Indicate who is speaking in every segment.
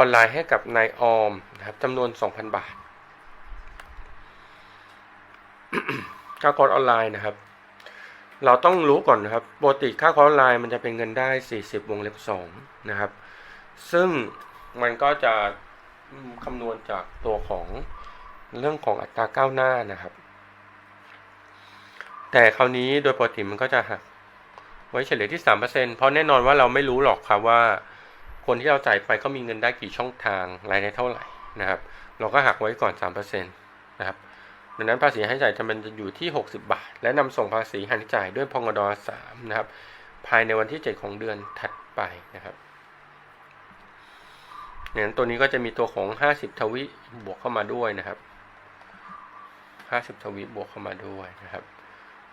Speaker 1: ออนไลน์ให้กับนายออมนะครับจำนวน 2,000 บาทค่าคอร์สออนไลน์นะครับ เราต้องรู้ก่อนนะครับปกติค่าคอร์สออนไลน์มันจะเป็นเงินได้ 40 วงเล็บ2นะครับ ซึ่งมันก็จะคำนวณจากตัวของเรื่องของอัตราก้าวหน้านะครับ แต่คราวนี้โดยปกติมันก็จะหักไว้เฉลี่ยที่ 3%เพราะแน่นอนว่าเราไม่รู้หรอกครับว่า คนที่เราจ่ายไปเขามีเงินได้กี่ช่องทางรายได้เท่าไหร่นะครับ เราก็หักไว้ก่อน 3%นะครับดังนั้นภาษีให้จ่ายจะมันจะอยู่ที่ 60 บาท และนำส่งภาษีหันจ่ายด้วยพงด3นะครับ ภายในวันที่ 7 ของเดือนถัดไปนะครับอย่างนั้นตัวนี้ก็จะมีตัวของ 50 ทวิบวกเข้ามาด้วยนะครับ 50 ทวิบวกเข้ามาด้วยนะครับ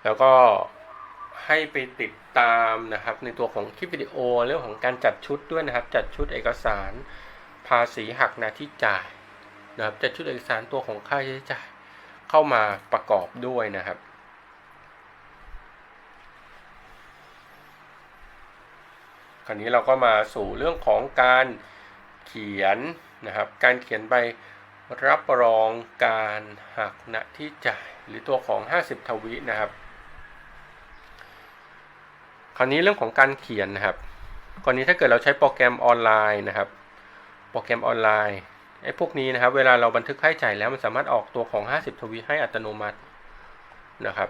Speaker 1: แล้วก็ ให้ไปติดตามนะครับ ในตัวของคลิปวิดีโอเรื่องของการจัดชุดด้วยนะครับ จัดชุดเอกสาร ภาษีหักหน้าที่จ่ายนะครับจัดชุดเอกสารตัวของค่าใช้จ่ายเข้ามาประกอบด้วยนะครับคราวนี้เราก็มาสู่เรื่องของการเขียนนะครับ การเขียนใบรับรองการหักหน้าที่จ่าย หรือตัวของ 50 ทวินะครับ คราวนี้เรื่องของการเขียนนะครับกรณีถ้าเกิดเราใช้โปรแกรมออนไลน์นะครับ โปรแกรมออนไลน์ไอ้พวกนี้นะครับ เวลาเราบันทึกค่าใช้จ่ายแล้วมันสามารถออกตัวของ 50 ทวีให้อัตโนมัตินะครับ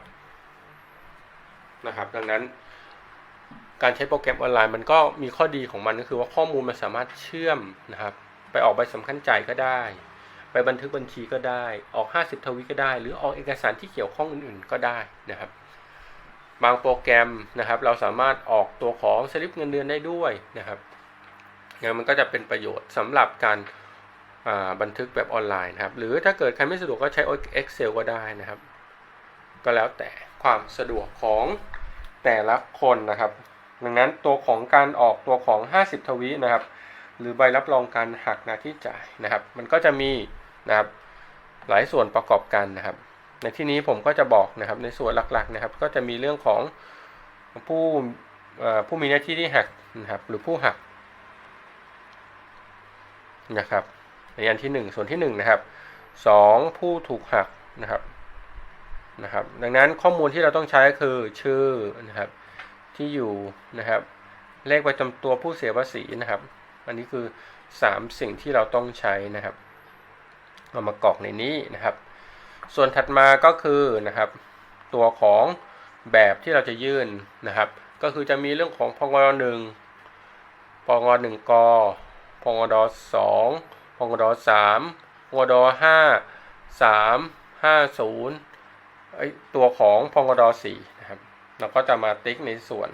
Speaker 1: นะครับ ดังนั้น การใช้โปรแกรมออนไลน์มันก็มีข้อดีของมันก็คือว่าข้อมูลมันสามารถเชื่อมนะครับ ไปออกใบสำคัญจ่ายก็ได้ ไปบันทึกบัญชีก็ได้ ออก 50 ทวีก็ได้ หรือออกเอกสารที่เกี่ยวข้องอื่น ๆ ก็ได้นะครับ บางโปรแกรมนะครับ เราสามารถออกตัวของสลิปเงินเดือนได้ด้วยนะครับงั้นมันก็จะเป็นประโยชน์สำหรับการบันทึกแบบออนไลน์นะครับ หรือถ้าเกิดใครไม่สะดวกก็ใช้ Excel ก็ได้นะครับ ก็แล้วแต่ความสะดวกของแต่ละคนนะครับ ดังนั้นตัวของการออกตัวของ 50 ทวีนะครับ หรือใบรับรองการหักหน้าที่จ่ายนะครับ มันก็จะมีนะครับหลายส่วนประกอบกันนะครับ ในที่นี้ผมก็จะบอกนะครับในส่วนหลักๆนะครับ ก็จะมีเรื่องของผู้ผู้มีหน้าที่ที่หักนะครับ หรือผู้หักนะครับในอันที่ 1 ส่วนที่1นะครับ2ผู้ถูกหักนะครับนะครับ ดังนั้นข้อมูลที่เราต้องใช้คือชื่อนะครับที่อยู่นะครับ เลขประจำตัวผู้เสียภาษีนะครับ อันนี้คือ 3 สิ่งที่เราต้องใช้นะครับเอามากรอกในนี้นะครับ ส่วนถัดมาก็คือนะครับ ตัวของแบบที่เราจะยื่นนะครับ ก็คือจะมีเรื่องของพงดหนึ่งพงดหนึ่งกพงดสองพงดสามพงดห้าสามห้าศูนย์ไอตัวของพงดสี่นะครับ เราก็จะมาติ๊กในส่วน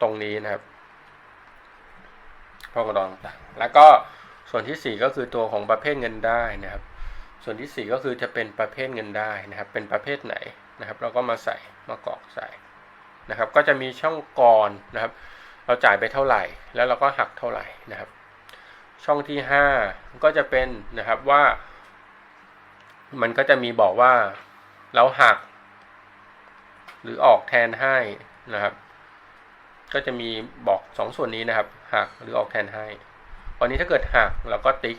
Speaker 1: ตรงนี้นะครับพงดต่างแล้วก็ส่วนที่ 4 ก็คือตัวของประเภทเงินได้นะครับ ส่วนที่ 4 ก็คือจะเป็นประเภทเงินได้นะครับ เป็นประเภทไหนนะครับ เราก็มาใส่มากรอกใส่นะครับ ก็จะมีช่องก่อนนะครับ เราจ่ายไปเท่าไหร่ แล้วเราก็หักเท่าไหร่นะครับ ช่องที่ 5 ก็จะเป็นนะครับว่า มันก็จะมีบอกว่าเราหัก หรือออกแทนให้นะครับ ก็จะมีบอก 2 ส่วนนี้นะครับ หักหรือออกแทนให้วันนี้ถ้าเกิดหักเราก็ติ๊ก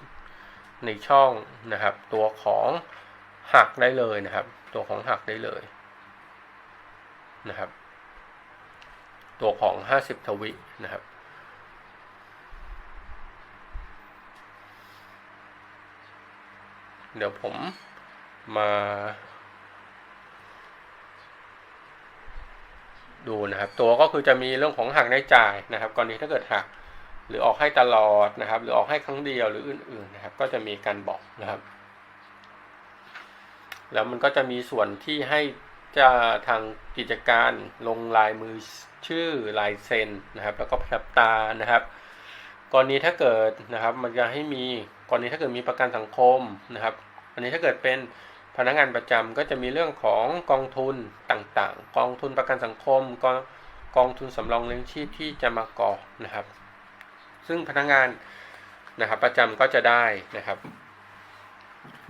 Speaker 1: ในช่องนะครับ ตัวของหักได้เลยนะครับ ตัวของหักได้เลยนะครับ ตัวของ 50 ทวินะครับเดี๋ยวผมมา ดูนะครับ ตัวก็คือจะมีเรื่องของหักได้จ่ายนะครับ กรณีถ้าเกิดหัก หรือออกให้ตลอดนะครับ หรือออกให้ครั้งเดียวหรืออื่นๆนะครับ ก็จะมีการบอกนะครับ แล้วมันก็จะมีส่วนที่ให้จะทางกิจการลงลายมือชื่อลายเซ็นนะครับ แล้วก็ประทับตานะครับ กรณีถ้าเกิดนะครับ มันจะให้มีกรณีถ้าเกิดมีประกันสังคมนะครับ อันนี้ถ้าเกิดเป็นพนักงานประจำก็จะมีเรื่องของกองทุนต่างๆ กองทุนประกันสังคมกองกองทุนสำรองเลี้ยงชีพที่จะมาก่อนะครับ ซึ่งพนักงานนะครับประจำก็จะได้นะครับ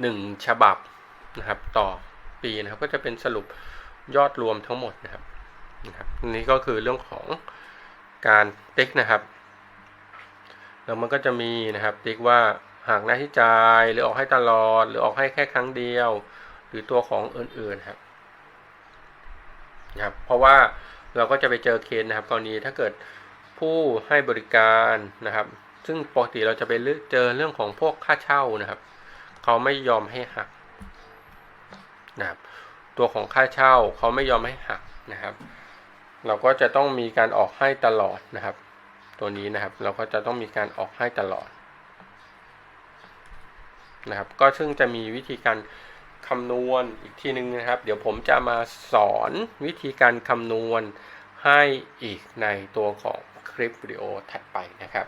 Speaker 1: หนึ่งฉบับนะครับต่อปีนะครับก็จะเป็นสรุปยอดรวมทั้งหมดนะครับนะครับนี่ก็คือเรื่องของการติ๊กนะครับแล้วมันก็จะมีนะครับติ๊กว่าหากหน้าที่จ่ายหรือออกให้ตลอด หรือออกให้แค่ครั้งเดียว หรือตัวของอื่นๆครับนะครับเพราะว่าเราก็จะไปเจอเคสนะครับกรณีถ้าเกิด ผู้ให้บริการนะครับ ซึ่งปกติเราจะไปเจอเรื่องของพวกค่าเช่านะครับ เขาไม่ยอมให้หักนะครับตัวของค่าเช่าเขาไม่ยอมให้หักนะครับ เราก็จะต้องมีการออกให้ตลอดนะครับ ตัวนี้นะครับเราก็จะต้องมีการออกให้ตลอดนะครับก็ซึ่งจะมีวิธีการคำนวณอีกทีหนึ่งนะครับ เดี๋ยวผมจะมาสอนวิธีการคำนวณให้อีกในตัวของ ลิปวิดีโอถัดไปนะครับ